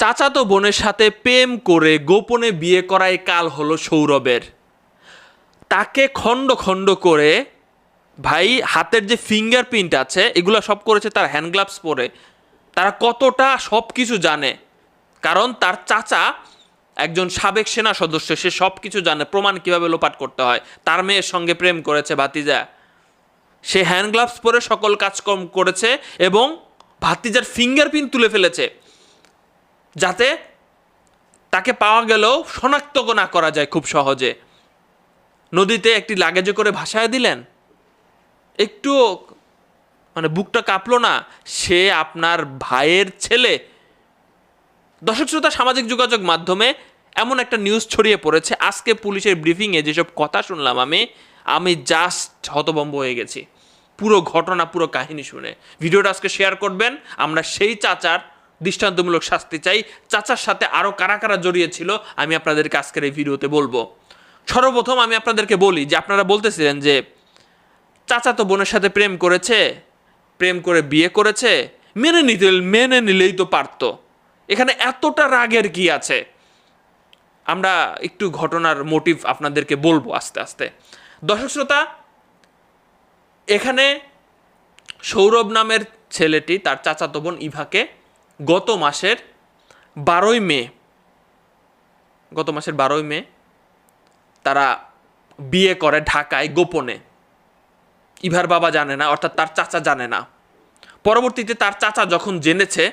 চাচাতো বোনের সাথে প্রেম করে গোপনে বিয়ে করাই কাল হলো সৌরভের। তাকে খণ্ড খণ্ড করে ভাই হাতের যে ফিঙ্গারপ্রিন্ট আছে, এগুলো সব করেছে তার হ্যান্ড গ্লাভস পরে। তারা কতটা সব কিছু জানে। কারণ তার চাচা একজন সাবেক সেনা সদস্য, সে সব কিছু জানে, প্রমাণ কীভাবে লোপাট করতে হয়। তার মেয়ের সঙ্গে প্রেম করেছে ভাতিজা। সে হ্যান্ড গ্লাভস পরে সকল কাজকর্ম করেছে এবং ভাতিজার ফিঙ্গারপ্রিন্ট তুলে ফেলেছে। যাতে তাকে পাওয়া গেলেও শনাক্ত না করা যায় খুব সহজে। নদীতে একটি লাগেজে করে ভাসায় দিলেন। একটু মানে বুকটা কাঁপলো না। সে আপনার ভাইয়ের ছেলে। দর্শক শ্রোতা, সামাজিক যোগাযোগ মাধ্যমে এমন একটা নিউজ ছড়িয়ে পড়েছে। আজকে পুলিশের ব্রিফিংয়ে যেসব কথা শুনলাম আমি আমি জাস্ট হতভম্ব হয়ে গেছি। পুরো ঘটনা, পুরো কাহিনী শুনে। ভিডিওটা আজকে শেয়ার করবেন। আমরা সেই চাচার দৃষ্টান্তমূলক শাস্তি চাই। চাচার সাথে আরও কারা কারা জড়িয়েছিল, আমি আপনাদেরকে আজকের এই ভিডিওতে বলব। সর্বপ্রথম আমি আপনাদেরকে বলি যে, আপনারা বলতেছিলেন যে, চাচা তো বোনের সাথে প্রেম করেছে, প্রেম করে বিয়ে করেছে, মেনে নিতে, মেনে নিলেই তো পারতো। এখানে এতটা রাগের কি আছে? আমরা একটু ঘটনার মোটিভ আপনাদেরকে বলব আস্তে আস্তে। দর্শক শ্রোতা, এখানে সৌরভ নামের ছেলেটি, তার চাচাতো বোন ইভাকে গত মাসের বারোই মে, গত মাসের বারোই মে তারা বিয়ে করে ঢাকায় গোপনে। ইভার বাবা জানে না, অর্থাৎ তার চাচা জানে না। পরবর্তীতে তার চাচা যখন জেনেছে,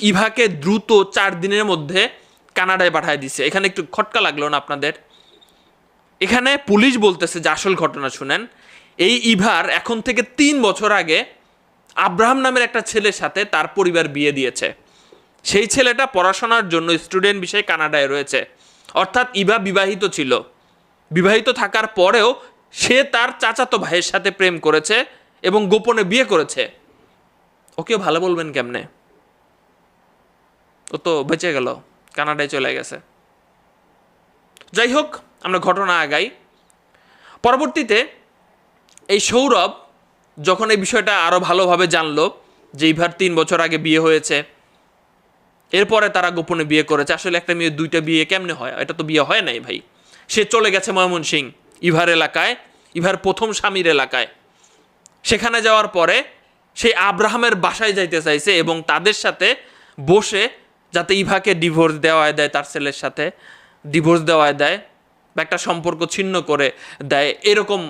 ইভাকে দ্রুত চার দিনের মধ্যে কানাডায় পাঠায় দিছে। এখানে একটু খটকা লাগল না আপনাদের? এখানে পুলিশ বলতেছে যে আসল ঘটনা শুনেন, এই ইভার এখন থেকে তিন বছর আগে আব্রাহাম নামের একটা ছেলের সাথে তার পরিবার বিয়ে দিয়েছে। সেই ছেলেটা পড়াশোনার জন্য স্টুডেন্ট বিষয়ে কানাডায় রয়েছে। অর্থাৎ ইভা বিবাহিত ছিল। বিবাহিত থাকার পরেও সে তার চাচাতো ভাইয়ের সাথে প্রেম করেছে এবং গোপনে বিয়ে করেছে। ওকেও ভালো বলবেন কেমনে? ও তো বেঁচে গেল, কানাডায় চলে গেছে। যাই হোক, আমরা ঘটনা আগাই। পরবর্তীতে এই সৌরভ যখন এই বিষয়টা আরও ভালোভাবে জানলো যে ইভার তিন বছর আগে বিয়ে হয়েছে, এরপরে তারা গোপনে বিয়ে করেছে, আসলে একটা মেয়ে দুইটা বিয়ে কেমনে হয়? এটা তো বিয়ে হয় নাই ভাই। সে চলে গেছে ময়মনসিং ইভার এলাকায়, ইভার প্রথম স্বামীর এলাকায়। সেখানে যাওয়ার পরে সেই আব্রাহামের বাসায় যাইতে চাইছে এবং তাদের সাথে বসে যাতে ইভাকে ডিভোর্স দেওয়ায় দেয়, তার ছেলের সাথে ডিভোর্স দেওয়ায় দেয়, বা একটা সম্পর্ক ছিন্ন করে দেয়, এরকম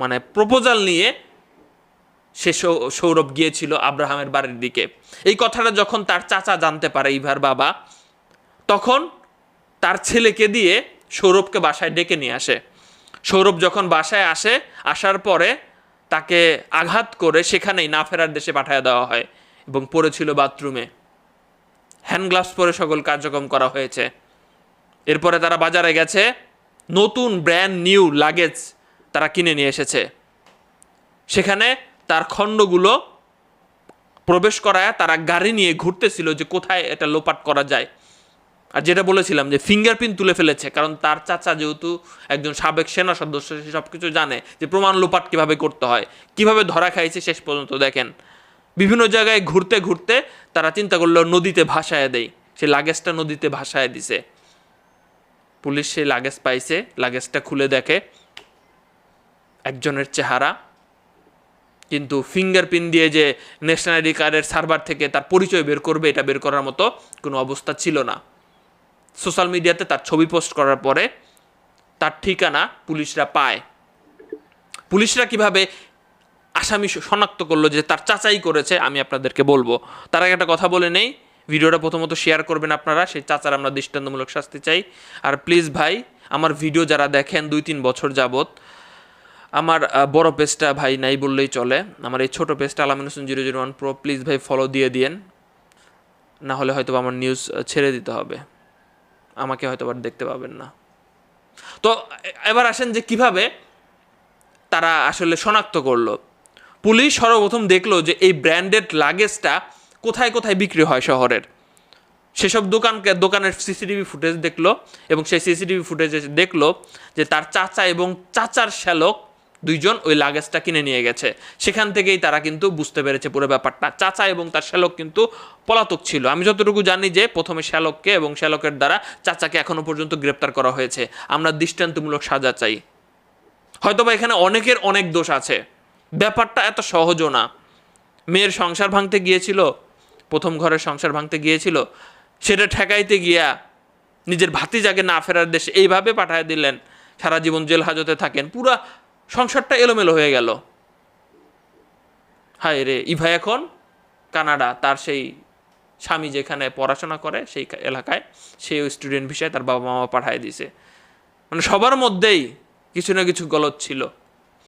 মানে প্রপোজাল নিয়ে সে সৌরভ গিয়েছিল আব্রাহামের বাড়ির দিকে। এই কথাটা যখন তার চাচা জানতে পারে ইভার বাবা, তখন তার ছেলেকে দিয়ে সৌরভকে বাসায় ডেকে নিয়ে আসে। সৌরভ যখন বাসায় আসে, আসার পরে তাকে আঘাত করে সেখানেই না ফেরার দেশে পাঠিয়ে দেওয়া হয় এবং পড়েছিল বাথরুমে। হ্যান্ড গ্লাভস পরে সকল কার্যক্রম করা হয়েছে। এরপরে তারা বাজারে গেছে। নতুন ব্র্যান্ড নিউ লাগেজ তারা কিনে নিয়ে এসেছে। সেখানে তার খণ্ডগুলো প্রবেশ করায় তারা গাড়ি নিয়ে ঘুরতেছিল যে কোথায় এটা লোপাট করা যায়। আর যেটা বলেছিলাম যে ফিঙ্গারপ্রিন্ট তুলে ফেলেছে, কারণ তার চাচা যেহেতু একজন সাবেক সেনা সদস্য, সে সব কিছু জানে যে প্রমাণ লোপাট কীভাবে করতে হয়, কীভাবে ধরা খাইছে শেষ পর্যন্ত দেখেন। বিভিন্ন জায়গায় ঘুরতে ঘুরতে তারা চিন্তা করল, নদীতে ভাসায় দেয় সে লাগেজটা নদীতে ভাসায় দিছে। পুলিশ সেই লাগেজ পাইছে, লাগেজটা খুলে দেখে। একজনের চেহারা কিন্তু ফিঙ্গারপ্রিন্ট দিয়ে যে ন্যাশনাল আইডি কার্ডের সার্ভার থেকে তার পরিচয় বের করবে, এটা বের করার মতো কোনো অবস্থা ছিল না। সোশ্যাল মিডিয়াতে তার ছবি পোস্ট করার পরে তার ঠিকানা পুলিশরা পায়। পুলিশরা কীভাবে আসামি শনাক্ত করল যে তার চাচাই করেছে, আমি আপনাদেরকে বলব। তার আগে একটা কথা বলে নেই, ভিডিওটা প্রথমত শেয়ার করবেন আপনারা, সেই চাচার আমরা দৃষ্টান্তমূলক শাস্তি চাই। আর প্লিজ ভাই, আমার ভিডিও যারা দেখেন দুই তিন বছর যাবত আমার বড় পেজটা ভাই নাই বললেই চলে। আমার এই ছোটো পেজটা Alamin Hossain zero zero one pro please ভাই ফলো দিয়ে দিয়েন। না হলে হয়তো আমার নিউজ ছেড়ে দিতে হবে। আমাকে হয়তো আবার দেখতে পাবেন না। তো এবার আসেন যে কীভাবে তারা আসলে শনাক্ত করল। পুলিশ সর্বপ্রথম দেখল যে এই ব্র্যান্ডেড লাগেজটা কোথায় কোথায় বিক্রি হয় শহরের। সেসব দোকানকে, দোকানের সিসিটিভি ফুটেজ দেখল এবং সেই সিসিটিভি ফুটেজে দেখল যে তার চাচা এবং চাচার শ্যালক দুইজন ওই লাগেজটা কিনে নিয়ে গেছে। সেখান থেকেই তারা কিন্তু বুঝতে পেরেছে পুরো ব্যাপারটা। চাচা এবং তার শ্যালক কিন্তু পলাতক ছিল। আমি যতটুকু জানি যে প্রথমে শ্যালককে এবং শ্যালকের দ্বারা চাচাকে এখনও পর্যন্ত গ্রেপ্তার করা হয়েছে। আমরা দৃষ্টান্তমূলক সাজা চাই। হয়তোবা এখানে অনেকের অনেক দোষ আছে। ব্যাপারটা এত সহজও না। মেয়ের সংসার ভাঙতে গিয়েছিল, প্রথম ঘরের সংসার ভাঙতে গিয়েছিল। সেটা ঠেকাইতে গিয়া নিজের ভাতিজাকে না ফেরার দেশে এইভাবে পাঠায় দিলেন। সারা জীবন জেল হাজতে থাকেন। পুরা সংসারটা এলোমেলো হয়ে গেল। হায় রে, ইভা এখন কানাডা, তার সেই স্বামী যেখানে পড়াশোনা করে, সেই এলাকায় সেই স্টুডেন্ট ভিসায় তার বাবা মা পাঠায় দিছে। মানে সবার মধ্যেই কিছু না কিছু গলত ছিল।